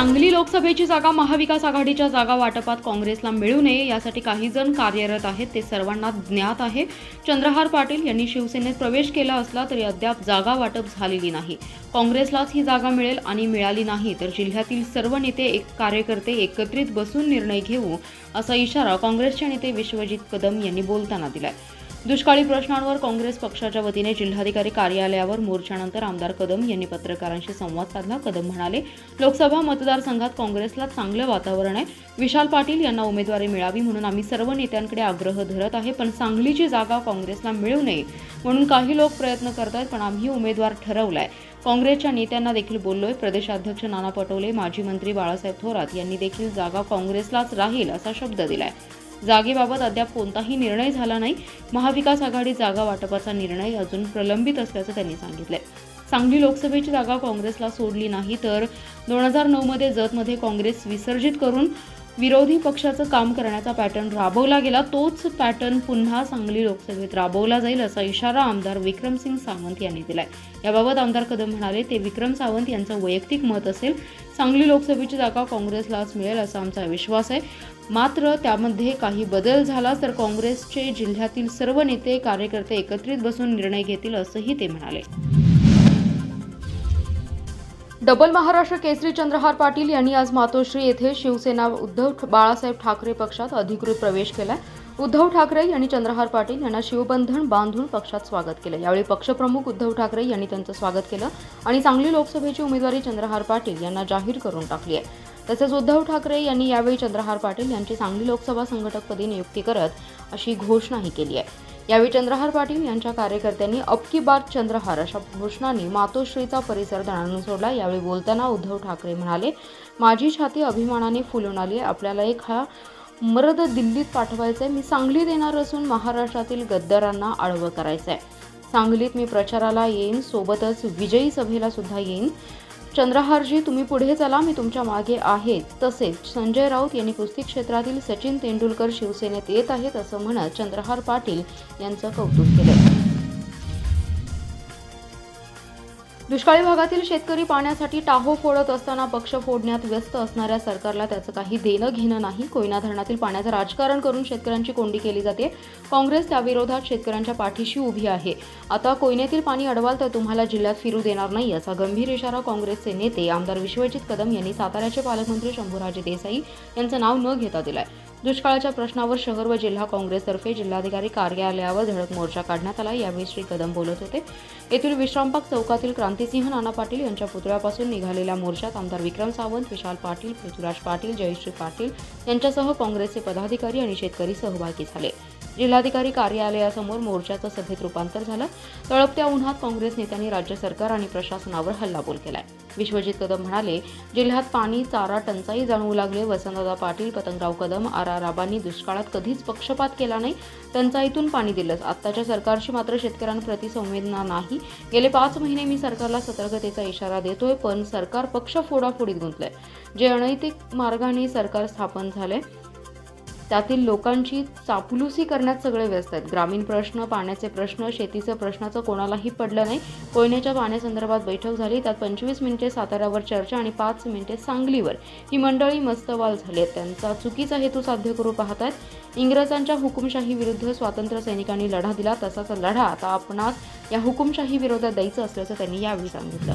सांगली लोकसभेची जागा महाविकास आघाडीच्या जागा वाटपात काँग्रेसला मिळू नये यासाठी काही जण कार्यरत आहेत ते सर्वांना ज्ञात आहे. चंद्रहार पाटील यांनी शिवसेनेत प्रवेश केला असला तरी अद्याप जागा वाटप झालेली नाही. काँग्रेसलाच ही जागा मिळेल आणि मिळाली नाही तर जिल्ह्यातील सर्व नेते एक कार्यकर्ते एकत्रित बसून निर्णय घेऊ असा इशारा काँग्रेसचे नेते विश्वजित कदम यांनी बोलताना दिलाय. दुष्काळी प्रश्नांवर काँग्रेस पक्षाच्या वतीने जिल्हाधिकारी कार्यालयावर मोर्चानंतर आमदार कदम यांनी पत्रकारांशी संवाद साधला. कदम म्हणाले लोकसभा मतदारसंघात काँग्रेसला चांगलं वातावरण आहे. विशाल पाटील यांना उमेदवारी मिळावी म्हणून आम्ही सर्व नेत्यांकडे आग्रह धरत आहे पण सांगलीची जागा काँग्रेसला मिळू नये म्हणून काही लोक प्रयत्न करतायत पण आम्ही उमेदवार ठरवलाय. काँग्रेसच्या नेत्यांना देखील बोललोय. प्रदेशाध्यक्ष नाना पटोले माजी मंत्री बाळासाहेब थोरात यांनी देखील जागा काँग्रेसलाच राहील असा शब्द दिलाय. जागेबाबत अद्याप कोणताही निर्णय झाला नाही. महाविकास आघाडी जागा वाटपाचा निर्णय अजून प्रलंबित असल्याचं त्यांनी सांगितलंय. सांगली लोकसभेची जागा काँग्रेसला सोडली नाही तर दोन हजार नऊमध्ये जतमध्ये काँग्रेस विसर्जित करून विरोधी पक्षाचं काम करण्याचा पॅटर्न राबवला गेला. तोच पॅटर्न पुन्हा सांगली लोकसभेत राबवला जाईल असा इशारा आमदार विक्रमसिंग सावंत यांनी दिलाय. याबाबत आमदार कदम म्हणाले ते विक्रम सावंत यांचं वैयक्तिक मत असेल. सांगली लोकसभेची जागा काँग्रेसलाच मिळेल असा आमचा विश्वास आहे. मात्र त्यामध्ये काही बदल झाला तर काँग्रेसचे जिल्ह्यातील सर्व नेते कार्यकर्ते एकत्रित बसून निर्णय घेतील असंही ते म्हणाले. डबल महाराष्ट्र केसरी चंद्रहार पाटील यांनी आज मातोश्री येथे शिवसेना उद्धव बाळासाहेब ठाकरे पक्षात अधिकृत प्रवेश केला उद्धव ठाकरे यांनी चंद्रहार पाटील यांना शिवबंधन बांधून पक्षात स्वागत केलं. यावेळी पक्षप्रमुख उद्धव ठाकरे यांनी त्यांचं स्वागत केलं आणि सांगली लोकसभेची उमेदवारी चंद्रहार पाटील यांना जाहीर करून टाकली आहे. तसेच उद्धव ठाकरे यांनी यावेळी चंद्रहार पाटील यांची सांगली लोकसभा संघटकपदी नियुक्ती करत अशी घोषणाही केली आहे. यावेळी चंद्रहार पाटील यांच्या कार्यकर्त्यांनी अबकी बार चंद्रहार अशा घोषणांनी मातोश्रीचा परिसर दणाणून सोडला. यावेळी बोलताना उद्धव ठाकरे म्हणाले माझी छाती अभिमानाने फुलून आली आहे. आपल्याला एक हा मरद दिल्लीत पाठवायचा आहे मी सांगलीत येणार असून महाराष्ट्रातील गद्दारांना आळवं करायचं आहे सांगलीत मी प्रचाराला येईन. सोबतच विजयी सभेला सुद्धा येईन. चंद्रहारजी तुम्ही पुढे चला मी तुमच्या मागे आहे. तसेच संजय राऊत यांनी कुस्ती क्षेत्रातील सचिन तेंडुलकर शिवसेनेत येत आहेत असं म्हणत चंद्रहार पाटील यांचं कौतुक दुष्काळी भागातील शेतकरी पाण्यासाठी टाहो फोडत असताना पक्ष फोडण्यात व्यस्त असणाऱ्या सरकारला त्याचं काही देणं घेणं नाही. कोयना धरणातील पाण्याचं राजकारण करून शेतकऱ्यांची कोंडी केली जाते. काँग्रेस त्याविरोधात शेतकऱ्यांच्या पाठीशी उभी आहे. आता कोयनेतील पाणी अडवाल तर तुम्हाला जिल्ह्यात फिरू देणार नाही असा गंभीर इशारा काँग्रेसचे नेते आमदार विश्वजित कदम यांनी साताऱ्याचे पालकमंत्री शंभूराजे देसाई यांचं नाव न घेता दिलंय. दुष्काळाच्या प्रश्नावर शहर व जिल्हा काँग्रेसतर्फे जिल्हाधिकारी कार्यालयावर धडक मोर्चा काढण्यात आला. यावेळी श्री कदम बोलत होते. येथील विश्रामबाग चौकातील क्रांतिसिंह नाना पाटील यांच्या पुतळ्यापासून निघालेल्या मोर्चात आमदार विक्रम सावंत विशाल पाटील पृथ्वीराज पाटील जयश्री पाटील यांच्यासह काँग्रेसचे पदाधिकारी आणि शेतकरी सहभागी झाले. जिल्हाधिकारी कार्यालयासमोर मोर्चाचं सभेत रूपांतर झालं. तळपत्या उन्हात काँग्रेस नेत्यांनी राज्य सरकार आणि प्रशासनावर हल्लाबोल केलाय. विश्वजित कदम म्हणाले जिल्ह्यात पाणी चारा टंचाई जाणवू लागले. वसंतदादा पाटील पतंगराव कदम आर आर राबांनी दुष्काळात कधीच पक्षपात केला नाही. टंचाईतून पाणी दिलंच. आत्ताच्या सरकारची मात्र शेतकऱ्यांप्रती संवेदना नाही. गेले पाच महिने मी सरकारला सतर्कतेचा इशारा देतोय पण सरकार पक्ष फोडाफोडीत गुंतलंय. जे अनैतिक मार्गाने सरकार स्थापन झालंय त्यातील लोकांची चापलुसी करण्यात सगळे व्यस्त आहेत. ग्रामीण प्रश्न पाण्याचे प्रश्न शेतीचं प्रश्नाचं कोणालाही पडलं नाही. कोयनेच्या पाण्यासंदर्भात बैठक झाली. त्यात पंचवीस मिनिटे साताऱ्यावर चर्चा आणि पाच मिनिटे सांगलीवर. ही मंडळी मस्तवाल झाली आहेत. त्यांचा चुकीचा हेतू साध्य करू पाहतात इंग्रजांच्या हुकुमशाही विरुद्ध स्वातंत्र्य सैनिकांनी लढा दिला. तसाच लढा आता आपणास या हुकुमशाही विरोधात द्यायचं असल्याचं त्यांनी यावेळी सांगितलं.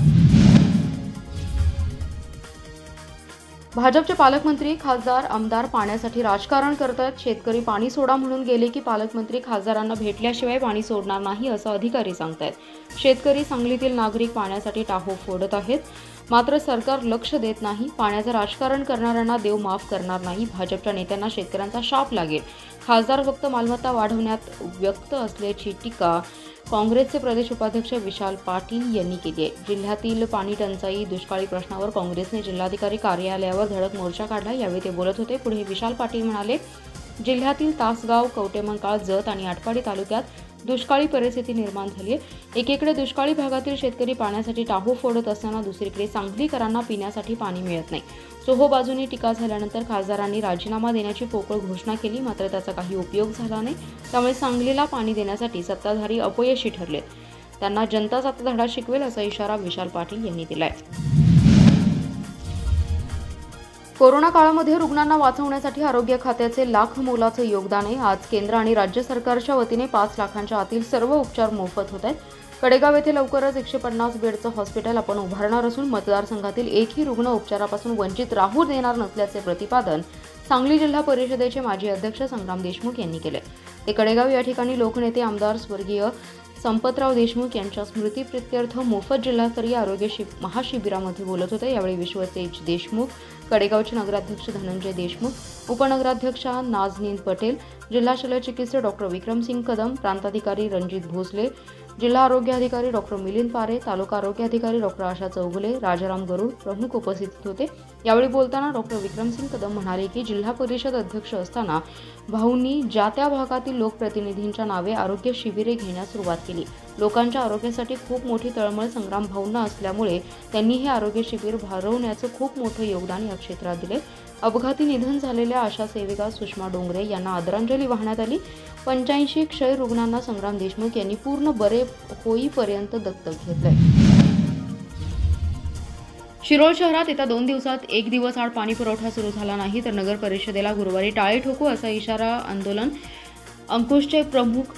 भाजपचे पालकमंत्री खासदार आमदार पाण्यासाठी राजकारण करतात. शेतकरी पाणी सोडा म्हणून गेले की पालकमंत्री खासदारांना भेटल्याशिवाय पाणी सोडणार नाही असं अधिकारी सांगतायत. शेतकरी सांगलीतील नागरिक पाण्यासाठी टाहो फोडत आहेत. मात्र सरकार लक्ष देत नाही पाण्याचं राजकारण करणाऱ्यांना देव माफ करणार नाही भाजपच्या नेत्यांना शेतकऱ्यांचा शाप लागेल. खासदार फक्त मालमत्ता वाढवण्यात व्यक्त असल्याची टीका काँग्रेसचे प्रदेश उपाध्यक्ष विशाल पाटील यांनी केली आहे. जिल्ह्यातील पाणी टंचाई दुष्काळी प्रश्नावर काँग्रेसने जिल्हाधिकारी कार्यालयावर धडक मोर्चा काढला. यावेळी ते बोलत होते. पुढे विशाल पाटील म्हणाले जिल्ह्यातील तासगाव कवटेमंकाळ जत आणि आटपाडी तालुक्यात दुष्काळी परिस्थिती निर्माण झाली आहे. एकीकडे दुष्काळी भागातील शेतकरी पाण्यासाठी टाहू फोडत असताना दुसरीकडे सांगलीकरांना पिण्यासाठी पाणी मिळत नाही. चोहो बाजूनी टीका झाल्यानंतर खासदारांनी राजीनामा देण्याची पोकळ घोषणा केली मात्र त्याचा काही उपयोग झाला नाही. त्यामुळे सांगलीला पाणी देण्यासाठी सत्ताधारी अपयशी ठरले. त्यांना जनताच आता धडा शिकवेल असा इशारा विशाल पाटील यांनी दिलाय. कोरोना काळामध्ये रुग्णांना वाचवण्यासाठी आरोग्य खात्याचे लाख मोलाचं योगदान आहे. आज केंद्र आणि राज्य सरकारच्या वतीने पाच लाखांच्या आतील सर्व उपचार मोफत होत आहेत. कडेगाव येथे लवकरच एकशे पन्नास बेडचं हॉस्पिटल आपण उभारणार असून मतदारसंघातील एकही रुग्ण उपचारापासून वंचित राहू देणार नसल्याचे प्रतिपादन सांगली जिल्हा परिषदेचे माजी अध्यक्ष संग्राम देशमुख यांनी केले. ते कडेगाव या ठिकाणी लोकनेते आमदार स्वर्गीय संपतराव देशमुख यांच्या स्मृतीप्रित्यर्थ मोफत जिल्हास्तरीय आरोग्य शिब महाशिबिरामध्ये बोलत होते. यावेळी विश्वतेज देशमुख कडेगावचे नगराध्यक्ष धनंजय देशमुख उपनगराध्यक्षा नाजनीन पटेल जिल्हा शल्यचिकित्सक डॉक्टर विक्रमसिंग कदम प्रांताधिकारी रणजित भोसले जिल्हा आरोग्य अधिकारी डॉक्टर मिलिंद पारे तालुका आरोग्य अधिकारी डॉक्टर आशा चौगुले राजाराम गरुड प्रमुख उपस्थित होते. यावेळी बोलताना डॉक्टर विक्रमसिंग कदम म्हणाले की जिल्हा परिषद अध्यक्ष असताना भाऊंनी ज्या त्या भागातील लोकप्रतिनिधींच्या नावे आरोग्य शिबिरे घेण्यास सुरुवात केली. लोकांच्या आरोग्यासाठी खूप मोठी तळमळ संग्राम भाऊंना असल्यामुळे त्यांनी हे आरोग्य शिबिर भरवण्याचं खूप मोठं योगदान या क्षेत्रात दिले. अपघाती निधन झालेल्या आशा सेविका सुषमा डोंगरे यांना आदरांजली वाहण्यात आली. पंच्याऐंशी क्षय रुग्णांना संग्राम देशमुख यांनी पूर्ण बरे होईपर्यंत दत्तक घेतलंय. शिरोळ शहरात येत्या दोन दिवसात एक दिवस आड पाणी पुरवठा सुरू झाला नाही तर नगर परिषदेला गुरुवारी टाळे ठोकू असा इशारा आंदोलन. अंकुशचे प्रमुख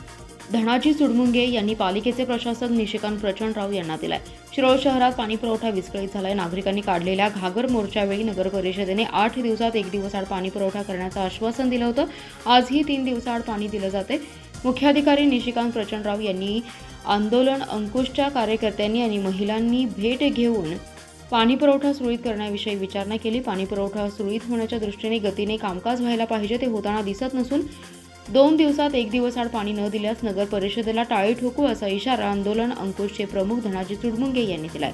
धनाजी सुडमुंगे यांनी पालिकेचे प्रशासक निशिकांत प्रचंडराव यांना दिलाय. शिरोळ शहरात पाणी पुरवठा विस्कळीत झालाय. नागरिकांनी काढलेल्या घागर मोर्चावेळी नगर परिषदेने आठ दिवसात एक दिवस आड पाणी पुरवठा करण्याचं आश्वासन दिलं होतं. आजही तीन दिवसाआड पाणी दिलं जाते. मुख्याधिकारी निशिकांत प्रचंडराव यांनी आंदोलन अंकुशच्या कार्यकर्त्यांनी आणि महिलांनी भेट घेऊन पाणी पुरवठा सुरळीत करण्याविषयी विचारणा केली. पाणी पुरवठा सुरळीत होण्याच्या दृष्टीने गतीने कामकाज व्हायला पाहिजे ते होताना दिसत नसून दोन दिवसात एक दिवस आड पाणी न दिल्यास नगर परिषदेला टाळी ठोकू असा इशारा आंदोलन अंकुशचे प्रमुख धनाजी चुडमुंगे यांनी दिलाय.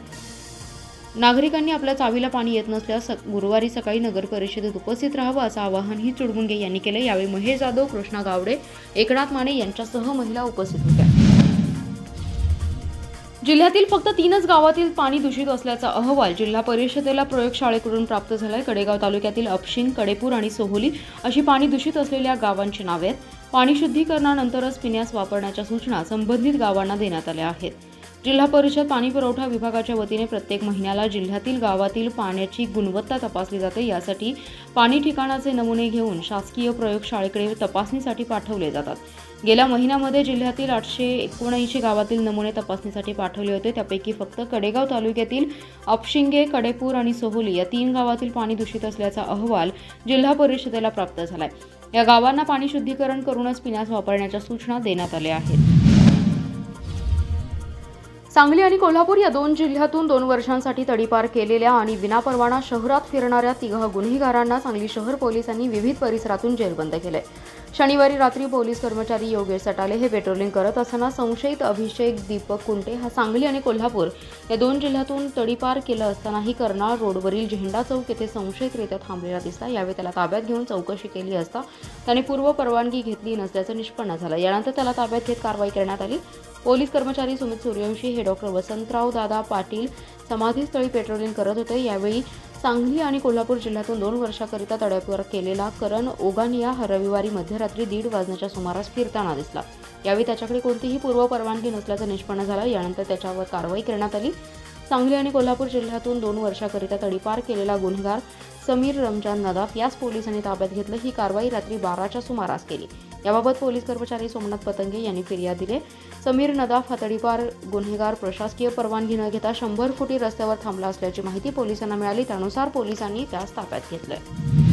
नागरिकांनी आपल्या चावीला पाणी येत नसल्यास गुरुवारी सकाळी नगर परिषदेत उपस्थित राहावं असं आवाहनही चुडमुंगे यांनी केले यावेळी महेश जाधव कृष्णा गावडे एकनाथ माने यांच्यासह महिला उपस्थित होत्या. जिल्ह्यातील फक्त तीनच गावातील पाणी दूषित असल्याचा अहवाल जिल्हा परिषदेला प्रयोगशाळेकडून प्राप्त झालाय. कडेगाव तालुक्यातील अपशिंग कडेपूर आणि सोहोली अशी पाणी दूषित असलेल्या गावांची नावे आहेत. पाणी शुद्धीकरणानंतरच पिण्यास वापरण्याच्या सूचना संबंधित गावांना देण्यात आल्या आहेत. जिल्हा परिषद पाणी पुरवठा विभागाच्या वतीने प्रत्येक महिन्याला जिल्ह्यातील गावातील पाण्याची गुणवत्ता तपासली जाते. यासाठी पाणी ठिकाणाचे नमुने घेऊन शासकीय प्रयोगशाळेकडे तपासणीसाठी पाठवले जातात. गेल्या महिन्यामध्ये जिल्ह्यातील आठशे एकोणऐंशी गावातील नमुने तपासणीसाठी पाठवले होते. त्यापैकी फक्त कडेगाव तालुक्यातील अपशिंगे कडेपूर आणि सोहोली या तीन गावातील पाणी दूषित असल्याचा अहवाल जिल्हा परिषदेला प्राप्त झालाय. या गावांना पाणी शुद्धीकरण करूनच पिण्यास वापरण्याच्या सूचना देण्यात आल्या आहेत. सांगली आणि कोल्हापूर या दोन जिल्ह्यातून दोन वर्षांसाठी तडीपार केलेल्या आणि विनापरवाना शहरात फिरणाऱ्या तिघा गुन्हेगारांना सांगली शहर पोलिसांनी विविध परिसरातून जेरबंद केलंय. शनिवारी रात्री पोलीस कर्मचारी योगेश सटाले हे पेट्रोलिंग करत असताना संशयित अभिषेक दीपक कुंटे हा सांगली आणि कोल्हापूर या दोन जिल्ह्यातून तडीपार केलं असतानाही कर्नाळ रोडवरील झेंडा चौक येथे संशयितरित्या थांबलेला दिसला. यावेळी त्याला ताब्यात घेऊन चौकशी केली असता त्याने पूर्व परवानगी घेतली नसल्याचं निष्पन्न झालं. यानंतर त्याला ताब्यात घेत कारवाई करण्यात आली. पोलीस कर्मचारी सुमित सूर्यवंशी हे डॉक्टर वसंतराव दादा पाटील समाधीस्थळी पेट्रोलिंग करत होते. यावेळी सांगली आणि कोल्हापूर जिल्ह्यातून दोन वर्षाकरिता तडीपार केलेला करण ओगानिया हा रविवारी मध्यरात्री दीड वाजण्याच्या सुमारास फिरताना दिसला. यावेळी त्याच्याकडे कोणतीही पूर्व परवानगी नसल्याचं निष्पन्न झालं. यानंतर त्याच्यावर कारवाई करण्यात आली. सांगली आणि कोल्हापूर जिल्ह्यातून दोन वर्षाकरिता तडीपार केलेला गुन्हेगार समीर रमजान नदाफ याच पोलिसांनी ताब्यात घेतलं. ही कारवाई रात्री बाराच्या सुमारास केली. याबाबत पोलीस कर्मचारी सोमनाथ पतंगे यांनी फिर्याद दिले. समीर नदाफ हातडीपार गुन्हेगार. प्रशासकीय परवानगी न घेता शंभर फुटी रस्त्यावर थांबला असल्याची माहिती पोलिसांना मिळाली. त्यानुसार पोलिसांनी त्यास ताब्यात घेतलंय.